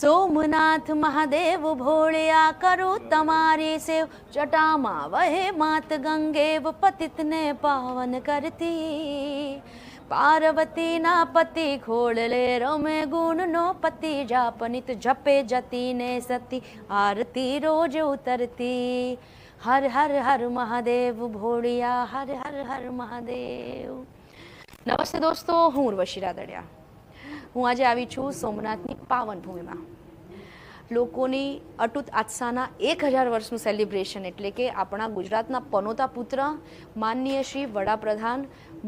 સોમનાથ મહાદેવ ભોળિયા કરું તમારી સેવ. ચટામાં વહે માત ગંગેવ, પતિતને પાવન કરતી. પાર્વતીના પતિ ખોળલે રમે ગુણનો પતિ, જાપનિત જપે જતીને સતી. આરતી રોજ ઉતરતી. હર હર હર મહાદેવ ભોળિયા, હર હર હર મહાદેવ. નમસ્તે દોસ્તો, હું ઉર્વશી રાદડિયા. હું આજે આવી છું સોમનાથની પાવન ભૂમિમાં લોકોની અટૂટ આસ્થાના એક હજાર વર્ષનું સેલિબ્રેશન એટલે કે આપણા ગુજરાતના પનોતા પુત્ર, માનનીય શ્રી વડાપ્રધાન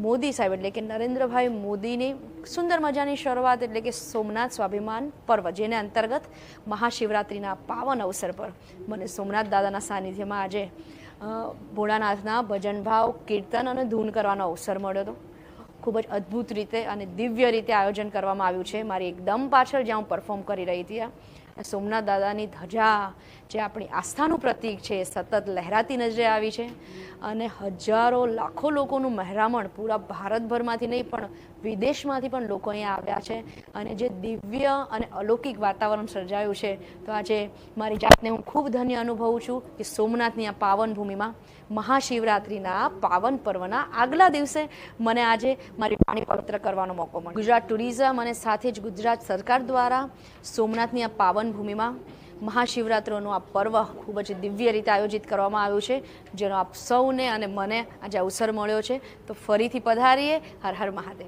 મોદી સાહેબ, એટલે કે નરેન્દ્રભાઈ મોદીની સુંદર મજાની શરૂઆત એટલે કે સોમનાથ સ્વાભિમાન પર્વ, જેને અંતર્ગત મહાશિવરાત્રિના પાવન અવસર પર મને સોમનાથ દાદાના સાનિધ્યમાં આજે ભોળાનાથના ભજન ભાવ, કીર્તન અને ધૂન કરવાનો અવસર મળ્યો હતો. ખૂબ જ અદ્ભુત રીતે અને દિવ્ય રીતે આયોજન કરવામાં આવ્યું છે. મારી એકદમ પાછળ જ્યાં હું પરફોર્મ કરી રહી હતી સોમનાથ દાદાની ધજા, જે આપણી આસ્થાનું પ્રતીક છે સતત લહેરાતી નજરે આવી છે. અને હજારો લાખો લોકોનું મહેરામણ પૂરા ભારતભરમાંથી નહીં, પણ વિદેશમાંથી પણ લોકો અહીંયા આવ્યા છે. અને જે દિવ્ય અને અલૌકિક વાતાવરણ સર્જાયું છે, તો આજે મારી જાતને હું ખૂબ ધન્ય અનુભવું છું કે સોમનાથની આ પાવન ભૂમિમાં મહાશિવરાત્રિના પાવન પર્વના આગલા દિવસે મને આજે મારી પાણી પવિત્ર કરવાનો મોકો મળ્યો. ગુજરાત ટુરિઝમ અને સાથે જ ગુજરાત સરકાર દ્વારા સોમનાથની આ પાવન ભૂમિમાં મહાશિવરાત્રિનું આ પર્વ ખૂબ જ દિવ્ય રીતે આયોજિત કરવામાં આવ્યું છે, જેનો આપ સૌને અને મને આજે અવસર મળ્યો છે. તો ફરીથી પધારીએ. હર હર મહાદેવ.